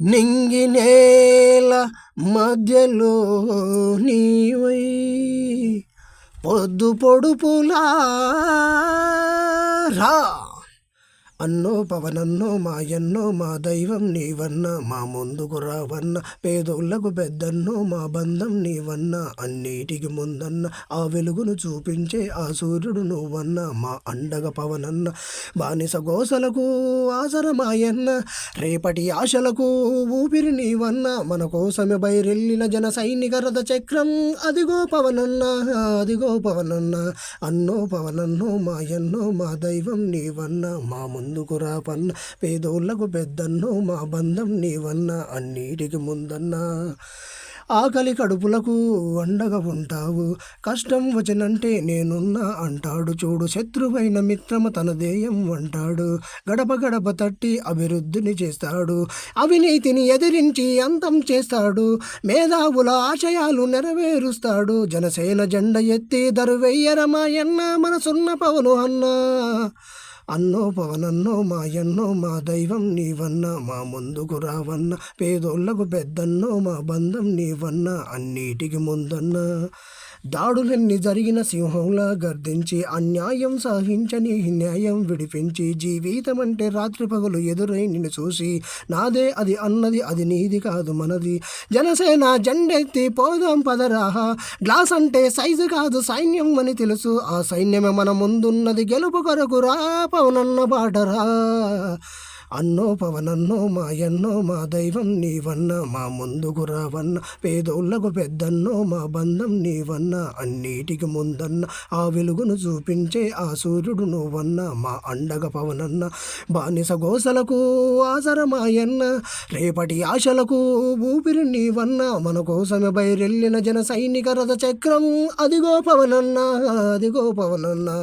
నింగి నేల మధ్యలో నీవై పొద్దు పొడుపులా రా. అన్నో పవనన్నో మాయన్నో మా దైవం నీవన్న మా ముందుకు రావన్న పేదోళ్ళకు పెద్దన్నో మా బంధం నీవన్న అన్నిటికి ముందన్న ఆ వెలుగును చూపించే ఆ సూర్యుడు నువ్వన్న మా అండగ పవనన్న బానిస గోసలకు ఆసరమాయన్న రేపటి ఆశలకు ఊపిరి నీవన్న మన కోసమే బయరెళ్ళిన జన సైనిక రథ చక్రం అదిగో పవనన్న అదిగో పవనన్న అన్నో పవనన్నో మాయన్నో మా దైవం నీవన్న మా ముందు ముందుకు రాపన్న పేదోళ్ళకు పెద్దన్నో మా బంధం నీవన్న అన్నిటికి ముందన్నా. ఆకలి కడుపులకు అండగా ఉంటావు. కష్టం వచనంటే నేనున్నా అంటాడు చూడు. శత్రువైన మిత్రమ తన దేయం అంటాడు. గడప గడప తట్టి అభివృద్ధిని చేస్తాడు. అవినీతిని ఎదిరించి అంతం చేస్తాడు. మేధావుల ఆశయాలు నెరవేరుస్తాడు. జనసేన జెండ ఎత్తి దరువెయ్యరమాయన్న మనసున్న పవను అన్నా. అన్నో పవనన్నో మాయన్నో మా దైవం నీవన్న మా ముందుకు రావన్న పేదోళ్ళకు పెద్దన్నో మా బంధం నీవన్న అన్నిటికి ముందన్న. దాడులన్నీ జరిగిన సింహంలా గర్దించి అన్యాయం సహించని న్యాయం విడిపించి జీవితం అంటే రాత్రి పగలు ఎదురై నిన్ను చూసి నాదే అది అన్నది అది నీది కాదు మనది. జనసేన జెండెత్తి పోదాం పదరాహ గ్లాస్ అంటే సైజు కాదు సైన్యం అని తెలుసు ఆ సైన్యమే మన ముందున్నది గెలుపు కొరకు రా పవనన్న బాటరా. అన్నో పవనన్నో మాయన్నో మా దైవం నీవన్న మా ముందుకు రావన్న పేదోళ్ళకు పెద్దన్నో మా బంధం నీవన్న అన్నిటికి ముందన్న ఆ వెలుగును చూపించే ఆ సూర్యుడు నువ్వన్న మా అండగ పవనన్న బానిస గోసలకు ఆసరమాయన్న రేపటి ఆశలకు ఊపిరి నీవన్న మన కోసమే బయరెళ్ళిన జన సైనిక రథ చక్రం అదిగో పవనన్న అదిగో పవనన్నా.